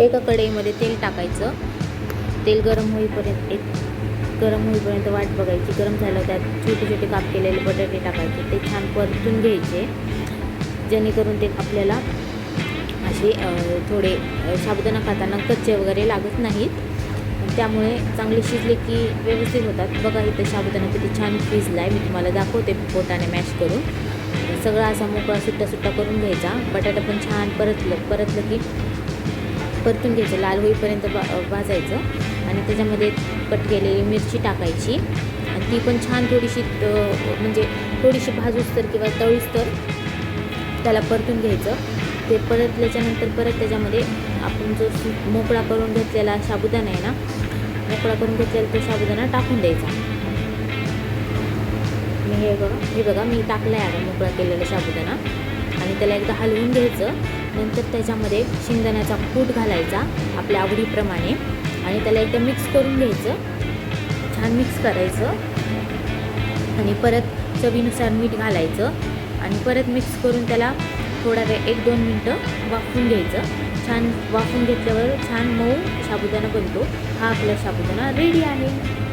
एका कढईमध्ये तेल टाकायचं. तेल गरम होईपर्यंत एक गरम होईपर्यंत वाट बघायची. गरम झालं त्यात छोटे छोटे काप केलेले बटाटे टाकायचे. ते छान परतून घ्यायचे. जेणेकरून ते आपल्याला असे थोडे अ, साबुदाणा खाताना कच्चे वगैरे लागत नाहीत. त्यामुळे चांगले शिजले की व्यवस्थित होतात. बघा इथं साबुदाणा किती छान शिजला आहे मी तुम्हाला दाखवते पोटाने मॅश करून. सगळा असा मोकळा सुट्टा सुट्टा करून घ्यायचा. बटाटा पण छान परतलं परतलं की परतून घ्यायचं लाल होईपर्यंत बा भाजायचं. आणि त्याच्यामध्ये कट केलेली मिरची टाकायची. आणि ती पण छान थोडीशी म्हणजे थोडीशी भाजूस तर किंवा तळूस तर त्याला परतून घ्यायचं. ते परतल्याच्यानंतर परत त्याच्यामध्ये आपण जो मोकळा करून घेतलेला साबुदाणा आहे ना मोकळा करून घेतलेला तो साबुदाणा टाकून द्यायचा. मी हे बघा हे बघा मी टाकला आहे आता मोकळा केलेला साबुदाणा. आणि त्याला एकदा हलवून घ्यायचं. नंतर त्याच्यामध्ये शेंगदाण्याचा कूट घालायचा आपल्या आवडीप्रमाणे आणि त्याला एकदा मिक्स करून घ्यायचं. छान मिक्स करायचं. आणि परत चवीनुसार मीठ घालायचं. आणि परत मिक्स करून त्याला थोडा वेळ एक दोन मिनटं वाफवून घ्यायचं. छान वाफून घेतल्यावर छान मऊ साबुदाणा बनतो. हा आपला साबुदाणा रेडी आहे.